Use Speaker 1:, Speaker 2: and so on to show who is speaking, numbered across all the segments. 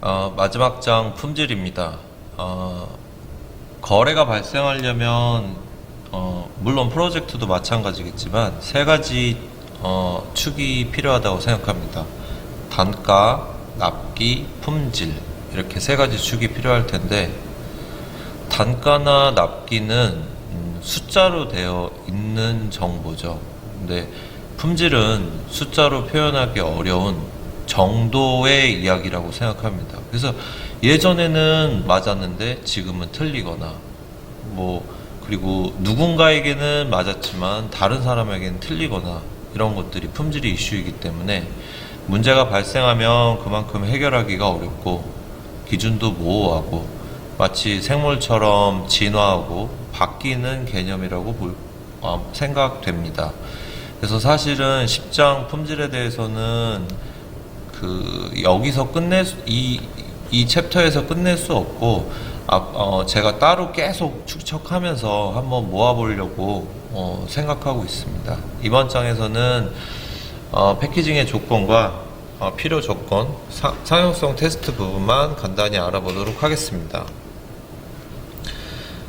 Speaker 1: 어, 마지막 장 품질입니다. 어, 거래가 발생하려면 어, 물론 프로젝트도 마찬가지겠지만 세 가지 어, 축이 필요하다고 생각합니다. 단가, 납기, 품질 이렇게 세 가지 축이 필요할 텐데 단가나 납기는 음, 숫자로 되어 있는 정보죠. 근데 품질은 숫자로 표현하기 어려운 정도의 이야기라고 생각합니다. 그래서 예전에는 맞았는데 지금은 틀리거나 뭐 그리고 누군가에게는 맞았지만 다른 사람에게는 틀리거나 이런 것들이 품질이 이슈이기 때문에 문제가 발생하면 그만큼 해결하기가 어렵고 기준도 모호하고 마치 생물처럼 진화하고 바뀌는 개념이라고 볼- 어, 생각됩니다. 그래서 사실은 10장 품질에 대해서는 그 여기서 끝낼 수, 이, 이 챕터에서 끝낼 수 없고 아, 어, 제가 따로 계속 축척하면서 한번 모아보려고 어, 생각하고 있습니다. 이번 장에서는 어, 패키징의 조건과 어, 필요 조건, 사, 상용성 테스트 부분만 간단히 알아보도록 하겠습니다.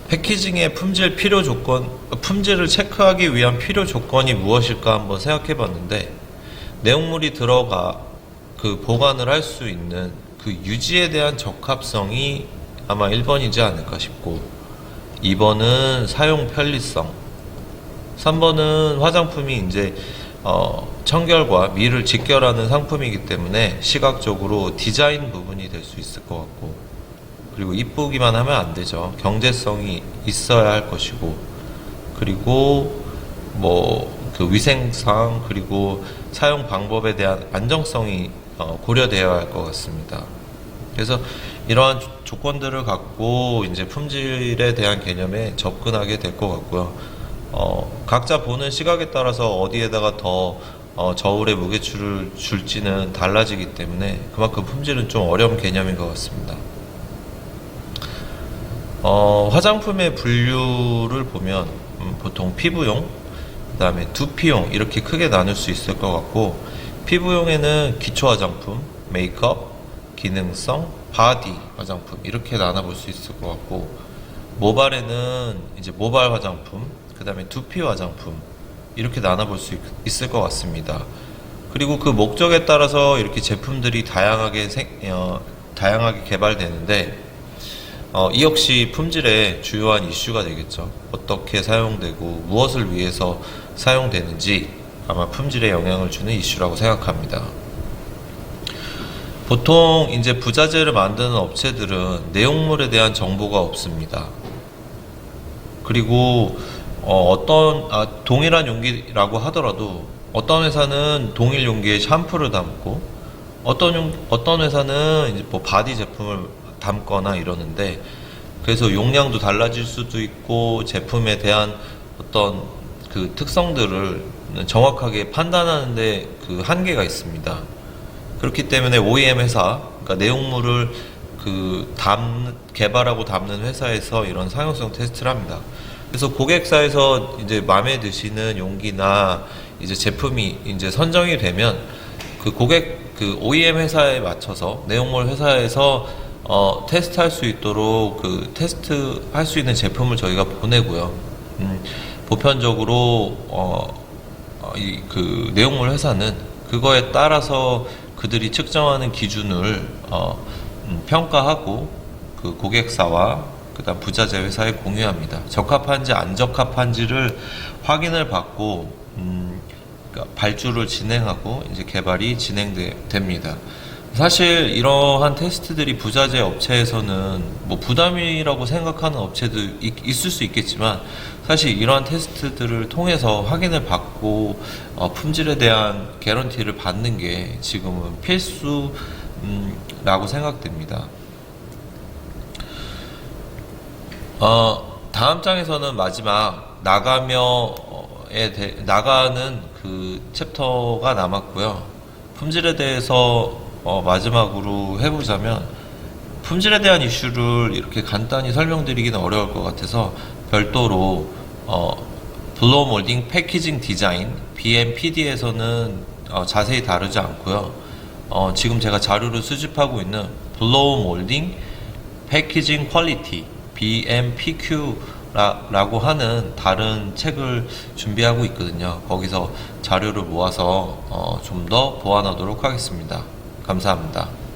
Speaker 1: 패키징의 품질 필요 조건, 품질을 체크하기 위한 필요 조건이 무엇일까 한번 생각해 봤는데, 내용물이 들어가 그 보관을 할 수 있는 그 유지에 대한 적합성이 아마 1번이지 않을까 싶고, 2번은 사용 편리성, 3번은 화장품이 이제 어, 청결과 미를 직결하는 상품이기 때문에 시각적으로 디자인 부분이 될 수 있을 것 같고 그리고 이쁘기만 하면 안 되죠. 경제성이 있어야 할 것이고 그리고 뭐 그 위생상 그리고 사용 방법에 대한 안정성이 어, 고려되어야 할 것 같습니다. 그래서 이러한 조- 조건들을 갖고 이제 품질에 대한 개념에 접근하게 될 것 같고요. 어, 각자 보는 시각에 따라서 어디에다가 더 어, 저울의 무게추를 줄지는 달라지기 때문에 그만큼 품질은 좀 어려운 개념인 것 같습니다. 어, 화장품의 분류를 보면 음, 보통 피부용, 그 다음에 두피용 이렇게 크게 나눌 수 있을 것 같고 피부용에는 기초 화장품, 메이크업, 기능성, 바디 화장품 이렇게 나눠볼 수 있을 것 같고 모발에는 이제 모발 화장품, 그 다음에 두피 화장품 이렇게 나눠볼 수 있, 있을 것 같습니다. 그리고 그 목적에 따라서 이렇게 제품들이 다양하게 생, 어, 다양하게 개발되는데 어, 이 역시 품질의 주요한 이슈가 되겠죠. 어떻게 사용되고 무엇을 위해서 사용되는지 아마 품질에 영향을 주는 이슈라고 생각합니다. 보통 이제 부자재를 만드는 업체들은 내용물에 대한 정보가 없습니다. 그리고 어, 떤 아, 동일한 용기라고 하더라도 어떤 회사는 동일 용기에 샴푸를 담고 어떤 용, 어떤 회사는 이제 뭐 바디 제품을 담거나 이러는데 그래서 용량도 달라질 수도 있고 제품에 대한 어떤 그 특성들을 정확하게 판단하는데 그 한계가 있습니다. 그렇기 때문에 OEM 회사, 그러니까 내용물을 그 담, 개발하고 담는 회사에서 이런 상용성 테스트를 합니다. 그래서 고객사에서 이제 마음에 드시는 용기나 이제 제품이 이제 선정이 되면 그 고객 그 OEM 회사에 맞춰서 내용물 회사에서 어, 테스트할 수 있도록 그 테스트 할 수 있는 제품을 저희가 보내고요. 음, 보편적으로 어, 어, 이 그 내용물 회사는 그거에 따라서 그들이 측정하는 기준을 어, 음, 평가하고 그 고객사와 그다음 부자재 회사에 공유합니다. 적합한지 안 적합한지를 확인을 받고 음, 그러니까 발주를 진행하고 이제 개발이 진행됩니다. 사실 이러한 테스트들이 부자재 업체에서는 뭐 부담이라고 생각하는 업체도 있, 있을 수 있겠지만 사실 이러한 테스트들을 통해서 확인을 받고 어, 품질에 대한 개런티를 받는 게 지금은 필수라고 생각됩니다. 어, 다음 장에서는 마지막 나가며에 대, 나가는 그 챕터가 남았고요. 품질에 대해서 어, 마지막으로 해보자면 품질에 대한 이슈를 이렇게 간단히 설명드리기는 어려울 것 같아서 별도로 어, 블로우 몰딩 패키징 디자인 BMPD에서는 어, 자세히 다루지 않고요. 어, 지금 제가 자료를 수집하고 있는 블로우 몰딩 패키징 퀄리티 BMPQ 라고 하는 다른 책을 준비하고 있거든요. 거기서 자료를 모아서 어, 좀 더 보완하도록 하겠습니다. 감사합니다.